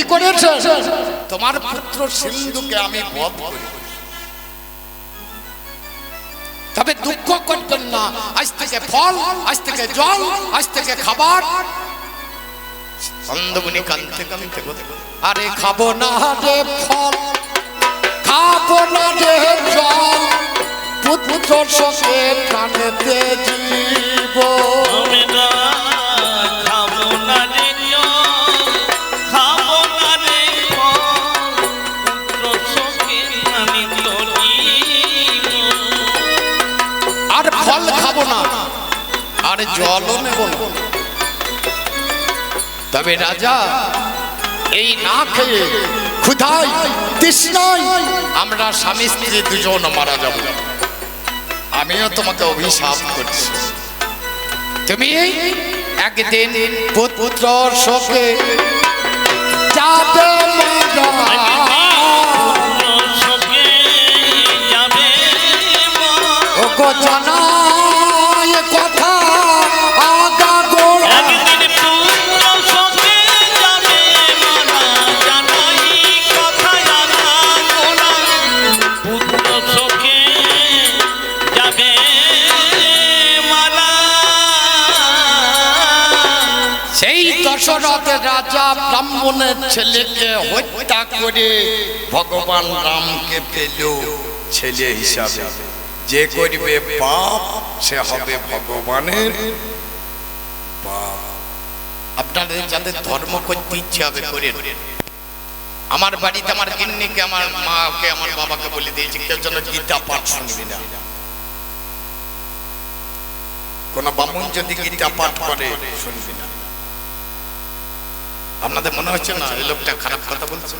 কি করেছে? তোমার পুত্র সিন্ধুকে আমি বধ করি। তবে দুঃখ করবেন না। আজ থেকে ফল আজ থেকে জল আজ থেকে খাবার। সন্দমণি কানতে কানতে আরে খাব না রে ফল খাব না রে জল। পুত্র শোকে কানেতে জীব। খাব না রে আর জলও নেব না। তবে রাজা এই না খেয়ে ক্ষুধায় তৃষ্ণায় আমরা স্বামী স্ত্রী দুজন মারা যাব। আমিও তোমাকে অভিশাপ করছি। তুমি একদিন পুত্র শোকে যাবে শোকে যাবে ও গো ব্রাহ্মণের ছেলেকে হত্যা করে ভগবান রামকে পেল ছেলে হিসাবে। যে করবে পাপ, সে হবে ভগবানের আপনাদের যাদের ধর্ম করতে ইচ্ছে হবে করে আমার বাড়িতে আমার গিন্নিকে, আমার মাকে, আমার বাবাকে বলে দিয়েছি, কেউ যেন গীতা পাঠ শুনবি না। কোন বামুন যদি গীতা পাঠ করে, শুনবি না। আপনাদের মনে হচ্ছে না এই লোকটা খারাপ কথা বলছে?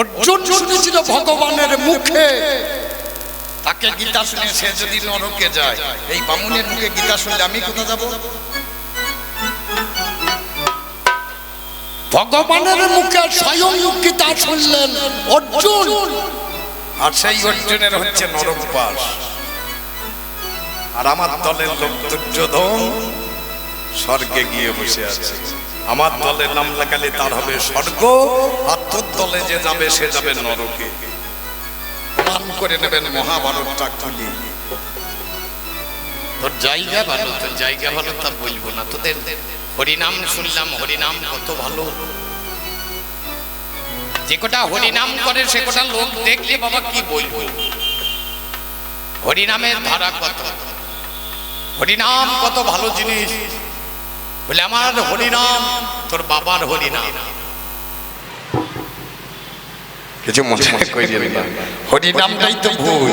অর্জুন শুনেছিল ভগবানের মুখে। তাকে গীতা শুনে সে যদি নরকে যায়, এই বামুনের মুখে গীতা শুনলে আমি কোথা যাব? ভগবানের মুখে স্বয়ং গীতা শুনলেন অর্জুন। আর সেই অর্জুনের হচ্ছে নরক বাস আর আমার দলের লোক দুর্যোধন স্বর্গে গিয়ে বসে আছে। আমার দলের নাম লেখালে তার হবে স্বর্গ, আর তোর দলে যে যাবে, সে যাবে নরকে। প্রমাণ করে নেবেন মহাভারতটা খুলি। তোর জায়গা ভালো, তোর জায়গা ভালো তা বলব না। তোদের হরিনাম শুনলাম, হরিনাম কত ভালো। যে কটা হরিনাম করে, সে কটা লোক দেখলে বাবা কি বলব? হরিনামের ধারা কত? হরিনাম কত ভালো জিনিস। বলে আমার হরিনাম তোর বাবার হরিনাম। কিছু মনে করিলেন না হরিনামটাই তো ভুল।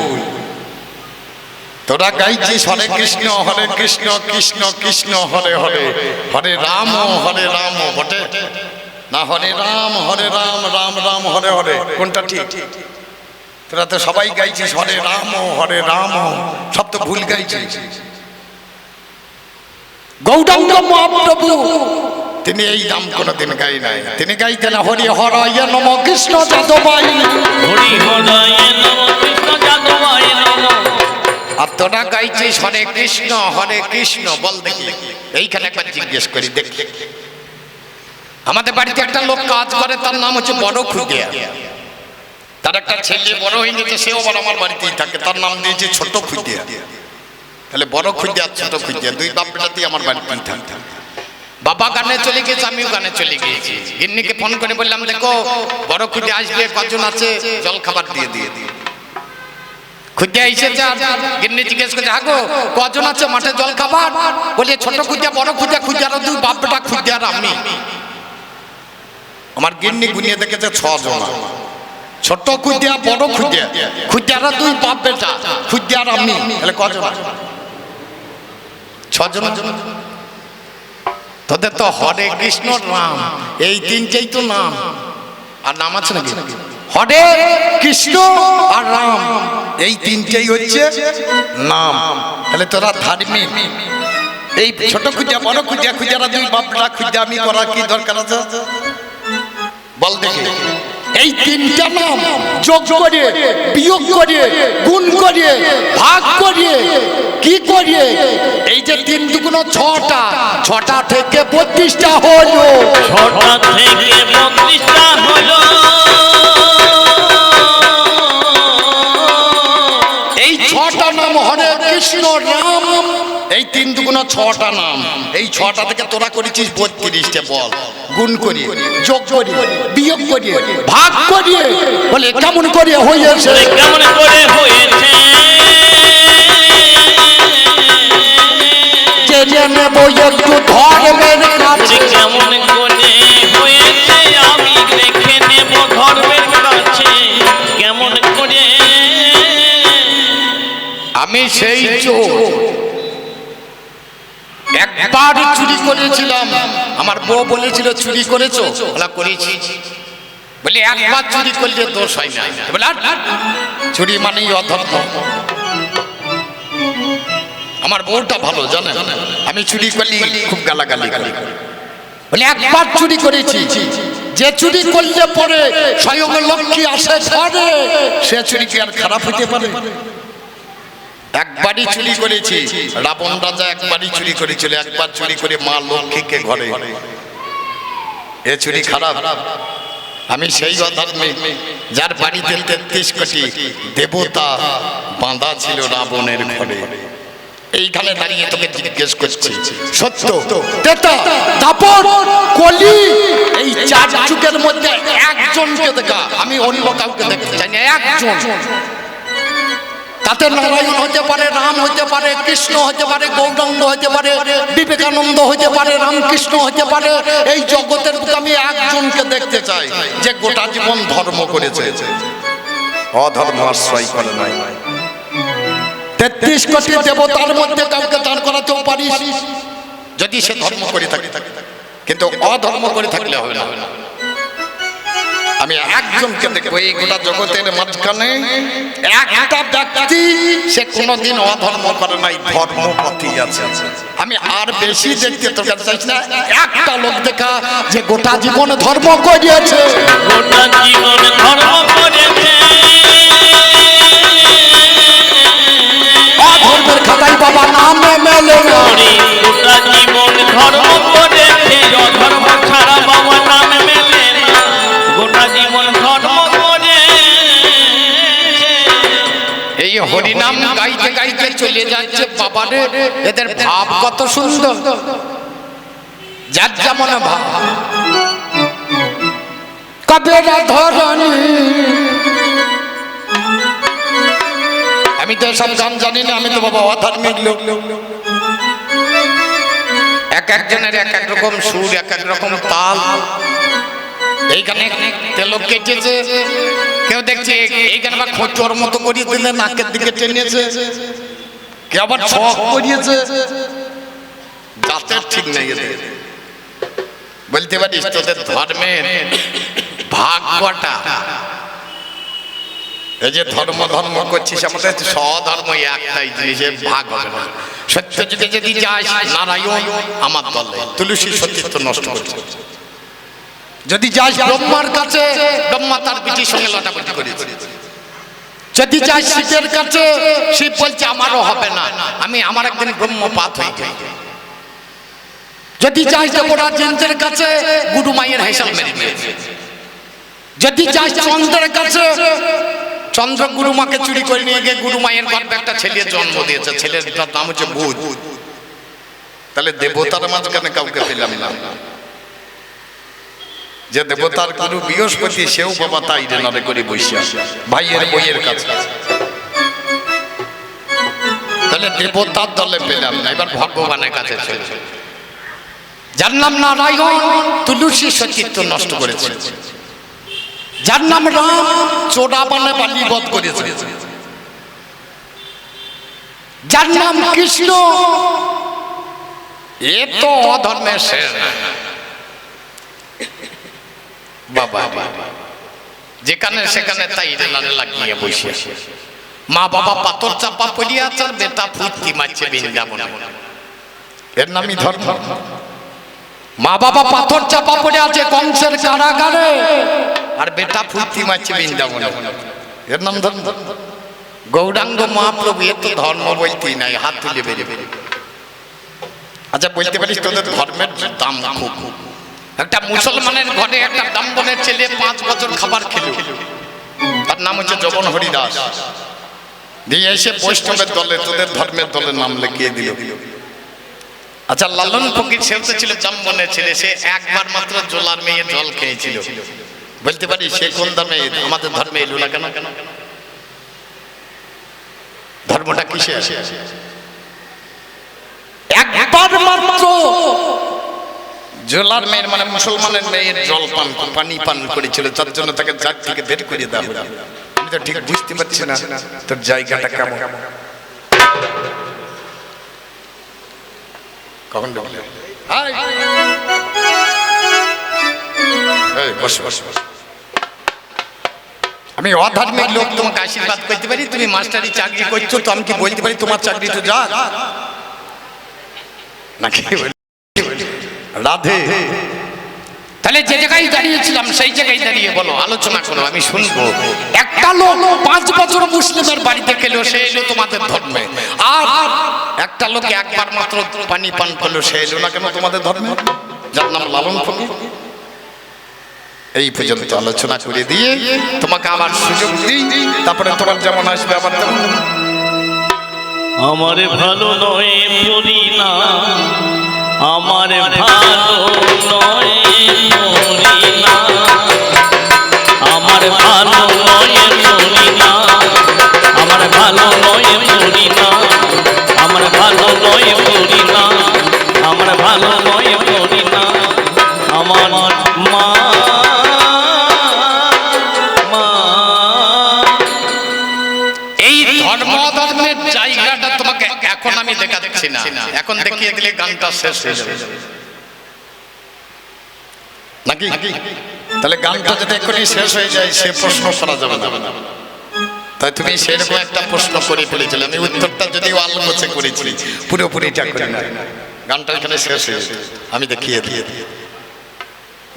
তোরা গাইছিস হরে কৃষ্ণ হরে কৃষ্ণ কৃষ্ণ কৃষ্ণ হরে হরে। হরে রাম হরে রাম বটে। না হরে রাম হরে রাম রাম রাম হরে হরে। কোনটা ঠিক? তোরা তো সবাই গাইছিস হরে রাম হরে রাম। সব তো ভুল গাইছিস। গৌরাঙ্গ মহাপ্রভু। তিনি এই নাম কোনোদিন গাই নাই। তিনি গাইতেন হরি হরয় নম কৃষ্ণ যাদবাই হরি হরায় নমঃ, কৃষ্ণ নমঃ। আর তোরা গাইছিস হরে কৃষ্ণ হরে কৃষ্ণ বল দেখি। এইখানে একবার জিজ্ঞেস করি দেখি। আমাদের বাড়িতে একটা লোক কাজ করে তার নাম হচ্ছে বড় খুদিয়া। তার একটা ছেলে বড় হয়ে গেছে সেও আবার আমার বাড়িতেই থাকে। তার নাম দিয়েছে ছোট খুদিয়া। তাহলে বড় আর ছোট খুদিয়া দুই বাপটাতেই আমার বাড়িতেই থাকে। বাবা গানে চলে গেছে আমিও গানে চলে গিয়েছি। গিন্নিকে ফোন করে বললাম, দেখো, বড় খুঁজে আসবে, কজন আছে? জল খাবার দিয়ে দিয়ে দিয়ে। খুঁজে এসেছে গিন্নি জিজ্ঞেস করছে কজন আছে মাঠে জল খাবার? বলে ছোট খুঁজে, বড় খুঁজে খুঁজে আর খুঁজে আর আমি। আমার গিন্নি দেখেছে ছজন ছোট খুঁজিয়া বড় খুঁজিয়া খুঁজিয়ারা দুই বাপ বেটা খুঁজিয়ার আমি। তাহলে কজন ছজন। তোদের তো হরে কৃষ্ণ রাম, এই তিনটেই তো নাম। আর নাম আছে নাকি? হরে কৃষ্ণ আর রাম, এই তিনটেই হচ্ছে নাম। তাহলে তোরা ধার্মিক এই ছোট খুঁজিয়া বড় খুঁজিয়া খুঁজিয়ারা দুই বাপটা খুঁজিয়া আমি করা কি দরকার আছে? বল দেখি। এই তিনটা নাম যোগ করে, বিয়োগ করে, গুণ করে, ভাগ করে, কি করে? এই যে তিন দুগুণ ছটা ছটা থেকে বত্রিশটা হলো। ছটা থেকে বত্রিশটা হলো। এই তিন দুগুণ ছটা নাম। এই ছটা থেকে তোরা করেছিস বত্রিশটা বল। গুণ করি যোগ করি বিয়োগ করি ভাগ করি বলে কেমন করে হয়েছে? কেমন করে হয়েছে? জেনে নেব একটু ধর্মের বলে কাছে কেমন করে হয়েছে? আমি রেখে নেব ধর্মের কাছে। কেমন করে? আমি সেই চোর। একবার চুরি করেছিলাম। আমার বউ বলেছিল, চুরি করেছ? বলা, করেছি। বলে, একবার চুরি করলে দোষ হয় না। বলে চুরি মানেই অধর্ম। আমার বউটা ভালো, জানেন? আমি চুরি করলি, খুব গালাগালি করি। বলে, একবার চুরি করেছি। যে চুরি করলে পরে স্বয়ং লক্ষ্মী আসে সে চুরি কি আর খারাপ হতে পারে। একবারই চুরি করেছি। রাবণ রাজা একবারই চুরি করেছিল একবার চুরি করে মা লক্ষ্মীকে ঘরে। এ চুরি খারাপ। আমি সেই অধর্মে যার বাড়িতে তেত্রিশ কোটি দেবতা বাঁধা ছিল রাবণের ঘরে। এইখানে দাঁড়িয়ে তোকে জিজ্ঞেস করছি। সত্য? তেতা? দাপর কলি? এই চার যুগের মধ্যে একজনকে দেখা। আমি অন্য কাউকে দেখতে চাই না একজন। তাতে নারায়ণ হতে পারে রাম হতে পারে কৃষ্ণ হতে পারে গৌরাঙ্গ হতে পারে বিবেকানন্দ হতে পারে রামকৃষ্ণ হতে পারে। এই জগতের আমি একজনকে দেখতে চাই যে গোটা জীবন ধর্ম করেছে। অধর্ম আশ্রয় করে নাই। তেত্রিশ কোটি দেবতার মধ্যে কাউকে দাঁড় করাতেও পারিস। যদি সে ধর্ম করে থাকে কিন্তু অধর্ম করে থাকলে হবে না। আমি একজনকে দেখব এই গোটা জগতের মাঝখানে একটা ব্যক্তি, সে কোনোদিন অধর্ম করে নাই ধর্ম পথে আছে। আমি আর বেশি দেখতে তোর কাছে চাইছি না, একটা লোক দেখা যে গোটা জীবন ধর্ম করিয়াছে। গোটা জীবন ধর্ম করেছে। চলে যাচ্ছে, বাবারে, এদের ভাব কত সুন্দর। যার যেমন ভাব। কবে ধরণী আমি তো সব গান জানি না, আমি তো বাবা অধার্মিক লোক। এক একজনের এক এক রকম সুর, এক এক রকম তাল। এইখানে তেল কেটেছে। কেউ দেখছে এইখানে খোঁচর মতো করিয়ে দিলে নাকের দিকে টেনেছে। আবার ছক করিয়েছে? জাতের ঠিক নেই এদের। বলতে পারিস তোদের ধর্মের ভাগ্যটা এই যে ধর্ম ধর্ম করছিস আমাদের স্বধর্ম একটাই জিনিসের ভাগ হবে না। সত্য যুগে যদি যাস নারায়ণ আমার দলে তুলসী সত্যিত্ব নষ্ট করছে। যদি যাস ব্রহ্মার কাছে ব্রহ্মা তার পিঠির সঙ্গে লাটাপাটি করেছে। যদি যাই শিবের কাছে শিব বলছে আমারও হবে না। আমি আমার একদিন ব্রহ্মপাত হয়ে যাই যদি যাই দেবরাজেন্দ্রের কাছে গুরু মায়ের হেসাল মেরে যদি যাই চন্দ্রের কাছে চন্দ্র গুরু মাকে চুরি করে নিয়ে গিয়ে গুরু মায়ের গর্ভে একটা ছেলের জন্ম দিয়েছে। ছেলের নাম হচ্ছে বুধ তাহলে দেবতার মাঝখানে কাউকে পেলাম না। যে দেবতার গুরু বৃহস্পতি, সেও বাবা তাই রে করে বসিয়া। ভাইয়ের বইয়ের কাছে। তাহলে দেবতার দলে পেলাম না, এবার ভগবানের কাছে চলে যার নাম নারায়ণ, তুলসী সচিত্র নষ্ট করেছে। যার নাম রাম চোরা বানে বালি বধ করেছে। যার নাম কৃষ্ণ, এ তো অধর্মের শেষ বাবা যেখানে সেখানে তাই রেলারে লাগিয়ে বসে। মা বাবা পাথর চাপা পড়িয়ে আছে আর বেটা ফুটকি মারছে বৃন্দাবনে। এর নামই ধর্ম। মা বাবা পাথর চাপা পড়ে আছে কংসের কারাগারে, আর বেটা ফুটকি মারছে বৃন্দাবনে। এর নাম ধর্ম। গৌরাঙ্গ মহাপ্রভু, এ তো ধর্ম বলতেই নাই, হাত তুলে বেরিয়ে বেরিয়ে আচ্ছা বলতে পারিস তোদের ধর্মের দাম খুব। একটা মুসলমানের ঘরে একটা দাম্বনের ছেলে পাঁচ বছর খাবার খেল। তার নাম হচ্ছে জবন হরিদাস। দিয়ে এসে বৈষ্ণবের দলে, তোদের ধর্মের দলে নাম লিখিয়ে দিল। আচ্ছা লালন ফকির সেও তো ছিল জম্বনের ছেলে, সে একবার মাত্র জোলার মেয়ে জল খেয়েছিল। বলতে পারি, সে কোন ধর্মে? আমাদের ধর্মে এলো না কেন? ধর্মটা কিসে আসে একবার মাত্র জোলার মেয়ের মানে মুসলমানের মেয়ের জল পান পানি পান করেছিল, তার জন্য তাকে জাত থেকে বের করে দেওয়া আমি তো ঠিক বুঝতে পারছি না তোর জায়গাটা কেমন। কখন আমি অধার্মিক লোক, তোমাকে আশীর্বাদ করতে পারি, তুমি মাস্টারি চাকরি করছ, তো আমি কি বলতে পারি, তোমার চাকরি তো যা নাকি? রাধে। তাহলে যে জায়গায় দাঁড়িয়েছিলাম সেই জায়গায় দাঁড়িয়ে বলো আলোচনা করো আমি শুনব। একটা লোক পাঁচ বছর মুসলিমের বাড়িতে খেলো সে এলো তোমাদের ধর্মে। আর একটা লোক একবার মাত্র পানি পান করল সে এলো না কেন তোমাদের ধর্মে? যার নাম লালন ফকির এই পর্যন্ত আলোচনা করে দিয়ে তোমাকে আবার সুযোগ দিই তারপরে তোমার যেমন আসবে আবার তেমন। আমার ভালো নয় মরি না। আমার ভালো নয় দেখাচ্ছি না। এখন দেখিয়ে দিলে গানটা শেষ হয়ে যাবে। নাকি? তাহলে গানটা যদি এখনই শেষ হয়ে যায় সে প্রশ্ন করা যাবে না। তাই তুমি সেরকম একটা প্রশ্ন করে ফেলেছিলে। আমি উত্তরটা যদিও আলগোছে করেছি। পুরোপুরিটা করে না গানটা এখানে শেষ হয়ে। আমি দেখিয়ে দিয়ে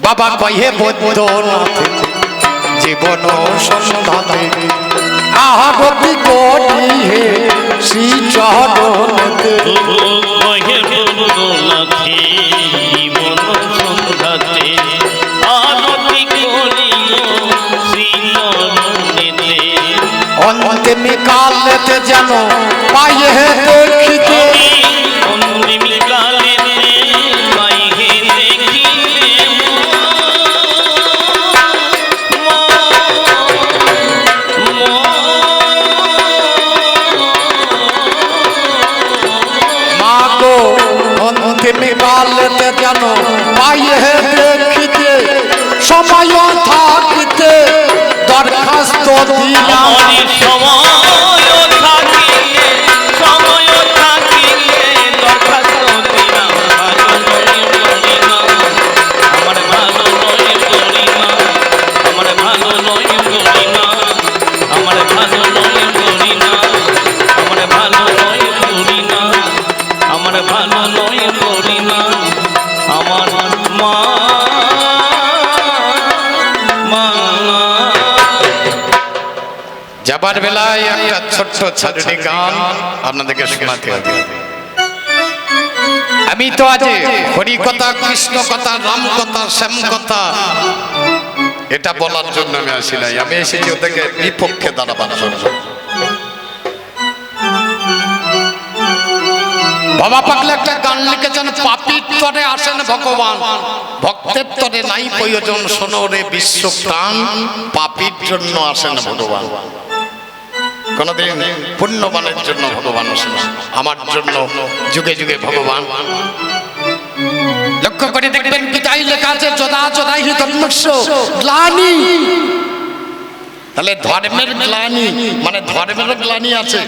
বাবা কহে বৈদ্যনাথ জীবন সন্ধানে আহবতি করি হে শ্রী চরণতে কহে বন্দনাথে জীবন সন্ধ্যাতে আরতি করিও শ্রীচরণেতে অন্তিমে কালেতে যেন পায়ে দেখিতে। কালেতে যেন পায়ে দেখিতে সময় থাকিতে দরখাস্ত দিলাম। সময় একটা গান আপনাদেরকে শোনাতে হবে আমি তো আজ হরি কথা কৃষ্ণ কথা রাম কথা শ্যাম কথা এটা বলার জন্য আমি আসি নাই। আমি এসেছি ওদেরকে বিপক্ষে দাঁড়াবার জন্য। বাবা পাগলে একটা গান লিখেছেন পাপির তরে আসেন ভগবান। ভক্তের তরে নাই প্রয়োজন শোনো রে বিশ্ব প্রাণ। পাপির জন্য আসেন ভগবান। কোনদিন পুণ্যবানের জন্য ভগবান আমার জন্য যুগে যুগে ভগবান। লক্ষ্য করে দেখবেন গীতাই লেখা আছে, যদা যদাই ধর্মস্য গ্লানি। তাহলে ধর্মের গ্লানি মানে ধর্মের গ্লানি আছে।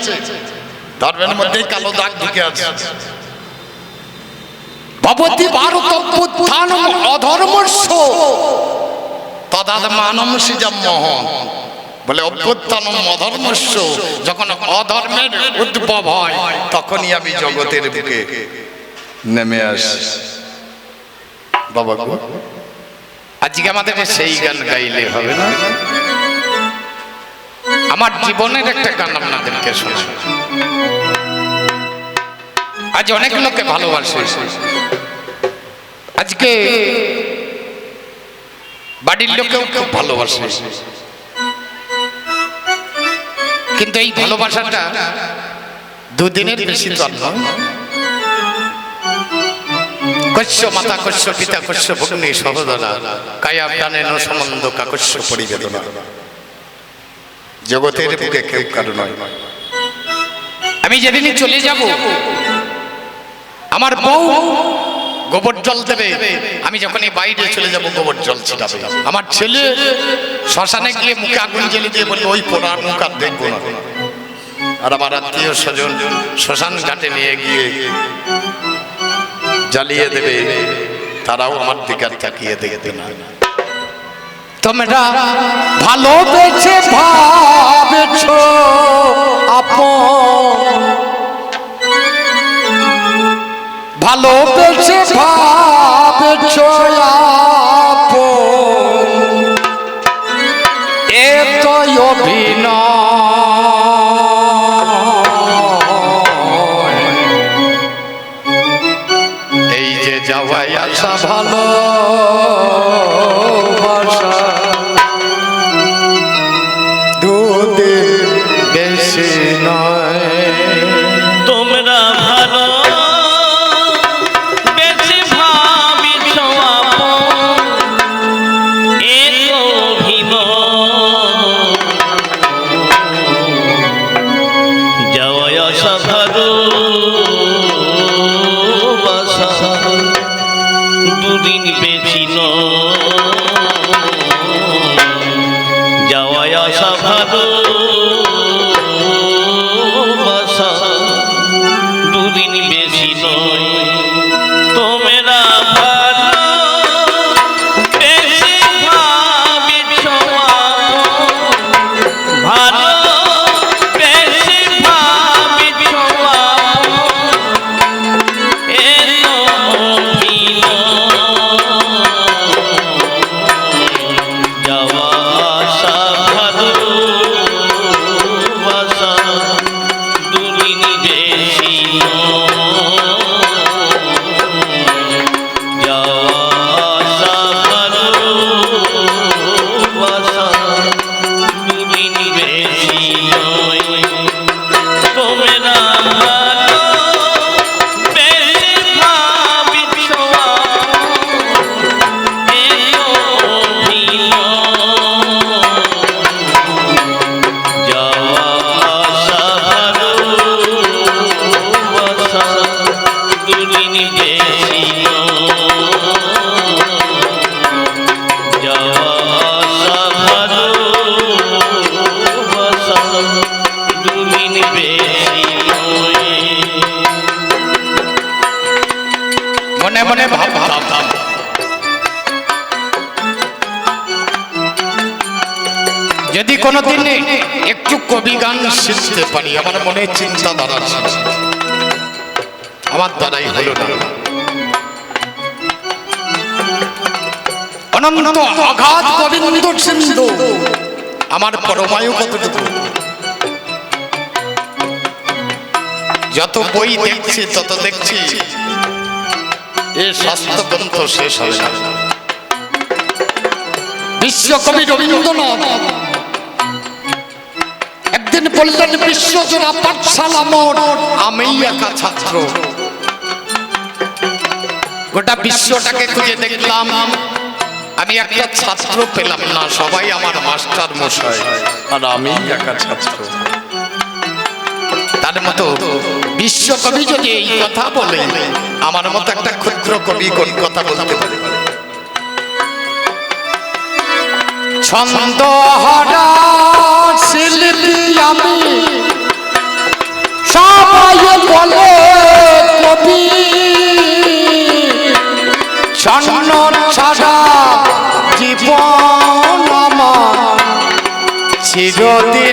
ধর্মের মধ্যেই কালো দাগ ঢুকে আছে। ভবতি ভারত অধর্মস্য, তদাত্মানম সিজম মোহন বলে অভ্যুত্থানম অধর্মস্য। যখন অধর্মের উদ্ভব হয়, তখনই আমি জগতের বুকে নেমে আসি। বাবা আজকে আমাদের সেই গান গাইলে হবে না? আমার জীবনের একটা গান আপনাদেরকে শোনাই। আজ অনেক লোককে ভালোবাসে। আজকে বাড়ির লোকেও খুব ভালোবাসে। কিন্তু এই ভালোবাসাটা দুদিনের বেশি কস্য মাতা পিতা কস্য ভগ্নী সহোদরা কায়া প্রাণেন সম্বন্ধ কাকস্য পরিবেদনা। জগতের বুকে কেউ কারও নয়। আমি যেদিনই চলে যাব আমার বউ গোবর জল দেবে। আমি যখন এই বাইরে চলে যাব, গোবর জল ছিটাবে। আমার ছেলে শ্মশানে গিয়ে মুখে আগুন জ্বেলে দিয়ে বলবে, ওই পোড়ার মুখ আর দেখব না। আর আমার আত্মীয় স্বজন শ্মশান ঘাটে নিয়ে গিয়ে জ্বালিয়ে দেবে। তারাও আমার দিকে তাকিয়ে দেখবে না। তোমরা ভালোবেসে ভাবেছ। ভালোবেসে ভাবেছ আপন এ তো অভিনয়। এই যে যাওয়াই আসা ভালো। শিখতে পারি, আমার মনে চিন্তা ছিল আমার দ্বারাই হলো না। অনন্ত অগাধ গোবিন্দ সিন্ধু। আমার পরমায়ু কতটুকু? যত বই দেখছি, তত দেখছি, এ স্বাস্থ্য গ্রন্থ শেষ হবে না। বিশ্বকবি রবীন্দ্রনাথ একদিন বললেন বিশ্বজোড়া পাঠশালা মোড় আমি একা ছাত্র। গোটা বিশ্বটাকে খুঁজে দেখলাম আমি একটা ছাত্র পেলাম না সবাই আমার মাস্টার মশাই। আর আমি একা ছাত্র। তার মতো বিশ্বকবি যদি এই কথা বলে আমার মতো একটা ক্ষুদ্র কবি কোন কথা বলতে পারে? ছন্দ হরা চিরদিন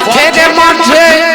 পথের মাঝে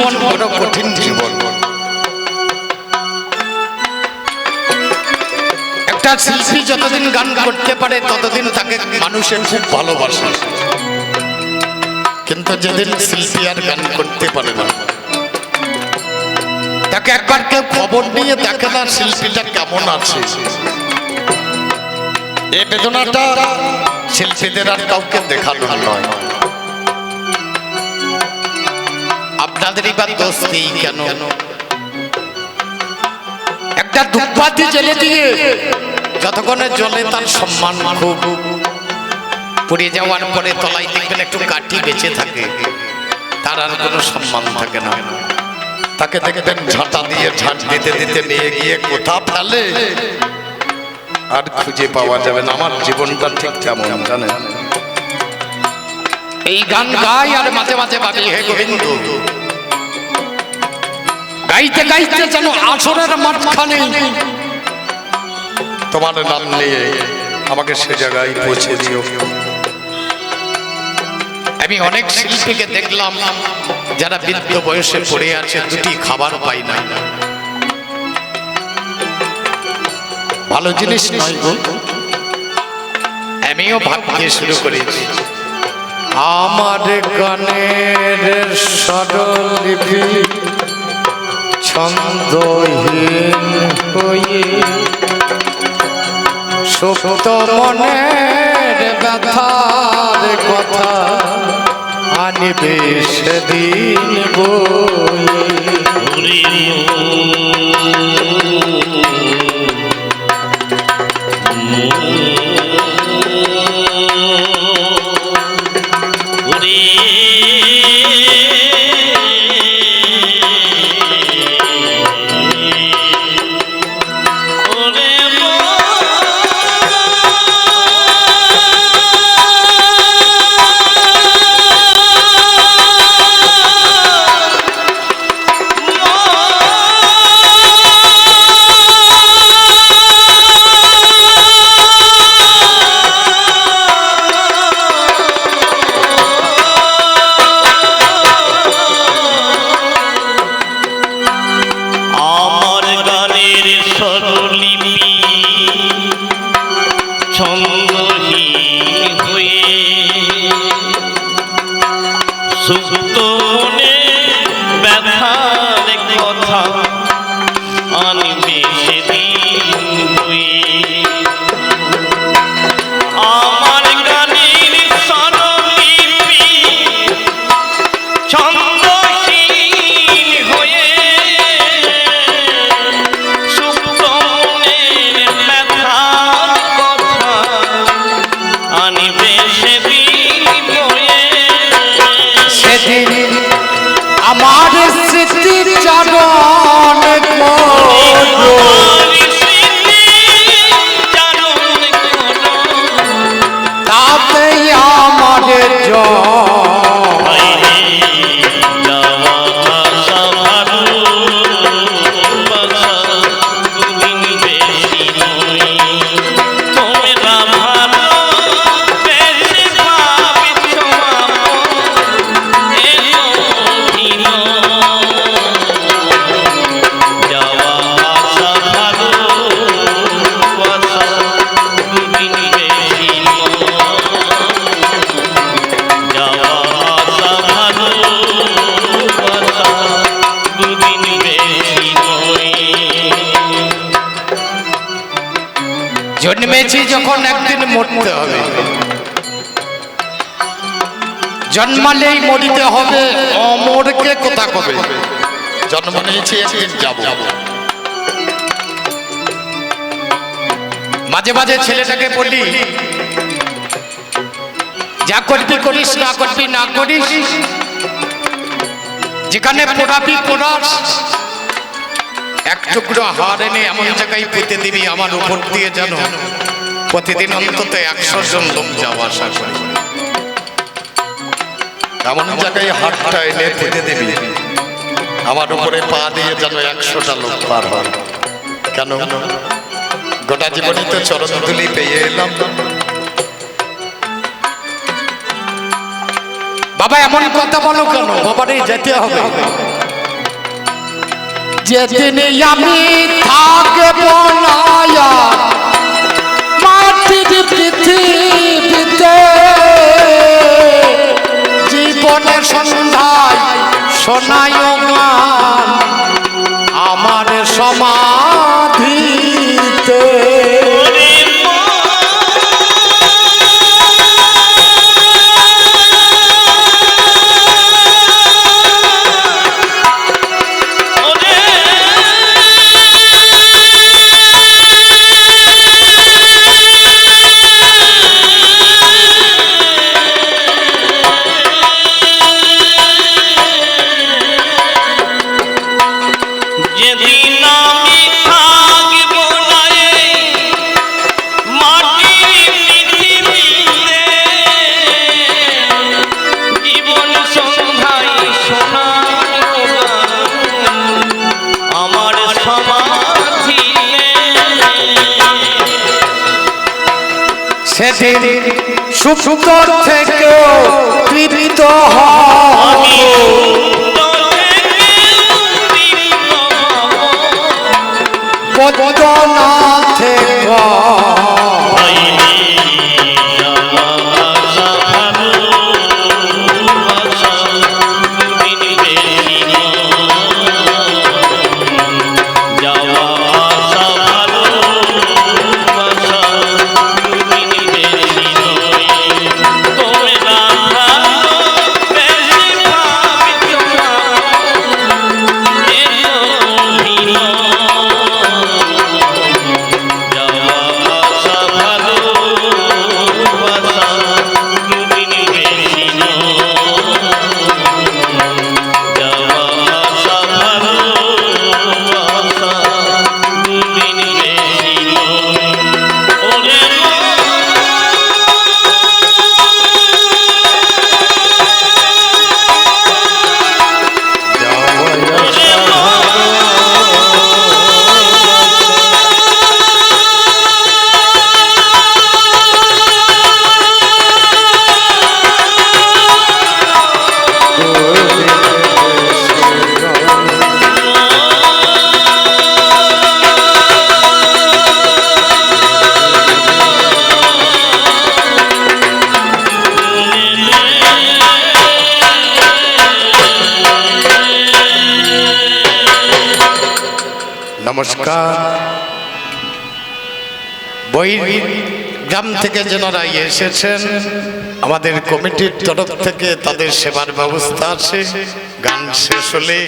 জীবন বড় কঠিন জীবন। একটা শিল্পী যতদিন গান করতে পারে ততদিন তাকে মানুষের খুব ভালোবাসে। কিন্তু যেদিন শিল্পী আর গান করতে পারে না তাকে একবার কেউ খবর নিয়ে দেখে না শিল্পীটা কেমন আছে। এই বেদনাটা শিল্পীদের আর কাউকে দেখানো নয়। আপনাদেরই বা দোষ নেই কেন? একটা ধূপবাতি জ্বেলে দিয়ে যতক্ষণে জলে তার সম্মান খুব পুড়ে যাওয়ার পরে তলায় দেখবেন একটু কাঠি বেঁচে থাকে। তার আর কোনো সম্মান থাকে না। তাকে দেখবেন ঝাঁটা দিয়ে ঝাঁট দিতে দিতে নিয়ে গিয়ে কোথা ফেলে? আর খুঁজে পাওয়া যাবে না। আমার জীবনটা ঠিক কেমন জানেন? এই গান গাই আর মাঝে মাঝে বাড়ি হে গোবিন্দ। গাইতে গাইতে যেন আসরের মাঝখানে তোমার নাম নিয়ে আমাকে সে জায়গায় পৌঁছে দিও। আমি অনেক শিল্পীকে দেখলাম যারা বৃদ্ধ বয়সে পড়ে আছে দুটি খাবার পাই না ভালো জিনিস নয় গো আমিও ভাবতে শুরু করেছি। আমার গানের স্বরলিপি ছন্দহীন হয়ে সুপ্ত মনের ব্যথার কথা আনিবে সেদিন বই। স্বরলিপি ছন্দহীন হয়ে সুপ্ত মরিতে হবে। অমরকে কোথা কবে? জন্ম নিয়েছি একদিন যাব। মাঝে মাঝে ছেলেটাকে বলি যা করবি করিস না করবি না করিস যেখানে পোড়াবি পোড়াস। এক টুকরো হার এনে এমন জায়গায় পেতে দিবি আমার উপর দিয়ে যেন প্রতিদিন অন্তত একশো জন লোক যাওয়া আসা করে। এমন জায়গায় হাটটা এনে পেতে দিবি। আমার উপরে পা দিয়ে যেন একশোটা লোক পার হয় কেন? গোটা জীবনই তো চরণ তুলি পেয়ে এলাম। বাবা, এমন কথা বলো কেন? বাবারে যেতে হবে। যেদিন আমি থাকব না মাটির পৃথিবীতে গান আমার সমাধিতে থেকে যেনারা এসেছেন, আমাদের কমিটির তরফ থেকে তাদের সেবার ব্যবস্থা আছে গান শেষ হলে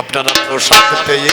আপনারা প্রসাদ পেয়ে।